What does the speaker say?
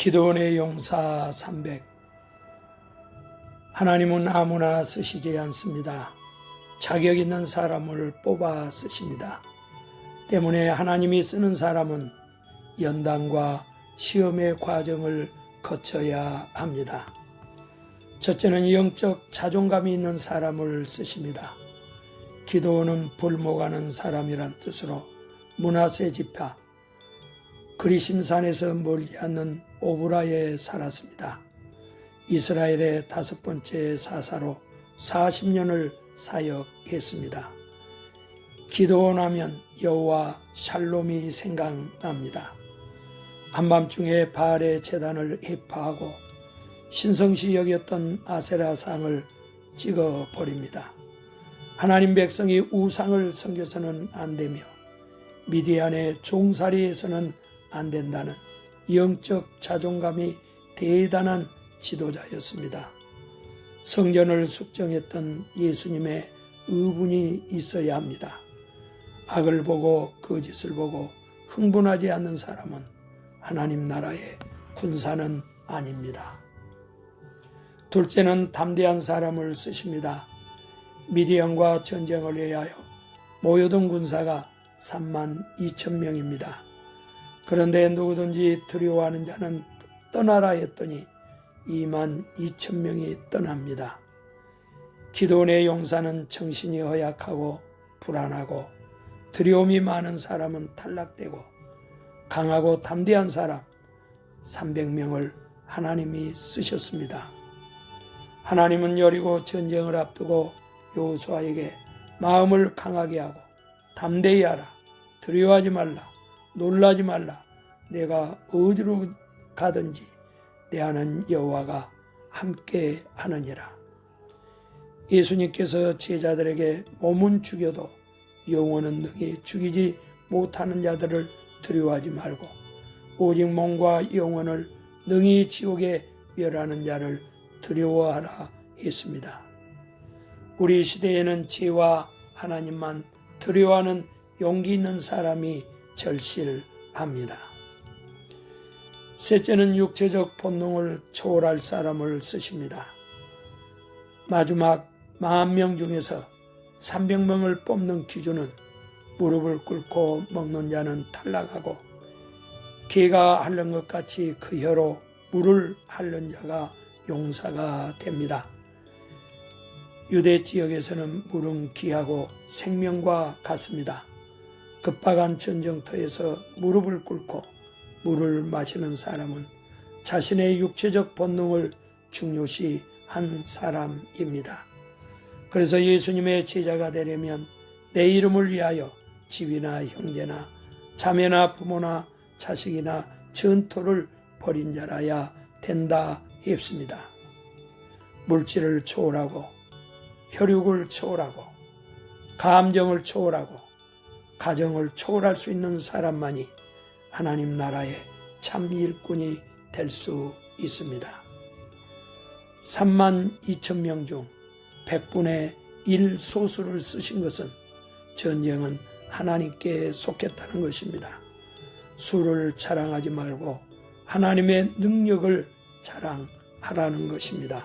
기도원의 용사 300 하나님은 아무나 쓰시지 않습니다. 자격 있는 사람을 뽑아 쓰십니다. 때문에 하나님이 쓰는 사람은 연단과 시험의 과정을 거쳐야 합니다. 첫째는 영적 자존감이 있는 사람을 쓰십니다. 기도원은 불모가는 사람이란 뜻으로 문하세 지파 그리심산에서 멀지 않는 오브라에 살았습니다. 이스라엘의 다섯 번째 사사로 40년을 사역했습니다. 기도원 하면 여호와 샬롬이 생각납니다. 한밤중에 바알의 재단을 해파하고 신성시 여겼던 아세라상을 찍어 버립니다. 하나님 백성이 우상을 섬겨서는 안 되며 미디안의 종살이에서는 안 된다는 영적 자존감이 대단한 지도자였습니다. 성전을 숙정했던 예수님의 의분이 있어야 합니다. 악을 보고 거짓을 보고 흥분하지 않는 사람은 하나님 나라의 군사는 아닙니다. 둘째는 담대한 사람을 쓰십니다. 미디안과 전쟁을 위하여 모여든 군사가 3만 2천 명입니다. 그런데 누구든지 두려워하는 자는 떠나라 했더니 2만 2천 명이 떠납니다. 기도원의 용사는 정신이 허약하고 불안하고 두려움이 많은 사람은 탈락되고 강하고 담대한 사람 300명을 하나님이 쓰셨습니다. 하나님은 여리고 전쟁을 앞두고 여호수아에게 마음을 강하게 하고 담대히 하라 두려워하지 말라 놀라지 말라 내가 어디로 가든지 내 하는 여호와가 함께 하느니라 예수님께서 제자들에게 몸은 죽여도 영혼은 능히 죽이지 못하는 자들을 두려워하지 말고 오직 몸과 영혼을 능히 지옥에 멸하는 자를 두려워하라 했습니다. 우리 시대에는 죄와 하나님만 두려워하는 용기 있는 사람이 절실합니다. 셋째는 육체적 본능을 초월할 사람을 쓰십니다. 마지막 만명 중에서 300명을 뽑는 기준은 무릎을 꿇고 먹는 자는 탈락하고 개가 핥는 것 같이 그 혀로 물을 핥는 자가 용사가 됩니다. 유대 지역에서는 물은 귀하고 생명과 같습니다. 급박한 전쟁터에서 무릎을 꿇고 물을 마시는 사람은 자신의 육체적 본능을 중요시 한 사람입니다. 그래서 예수님의 제자가 되려면 내 이름을 위하여 집이나 형제나 자매나 부모나 자식이나 전토를 벌인 자라야 된다 했습니다. 물질을 초월하고 혈육을 초월하고 감정을 초월하고 가정을 초월할 수 있는 사람만이 하나님 나라의 참 일꾼이 될 수 있습니다. 3만 2천 명 중 100분의 1 소수를 쓰신 것은 전쟁은 하나님께 속했다는 것입니다. 수를 자랑하지 말고 하나님의 능력을 자랑하라는 것입니다.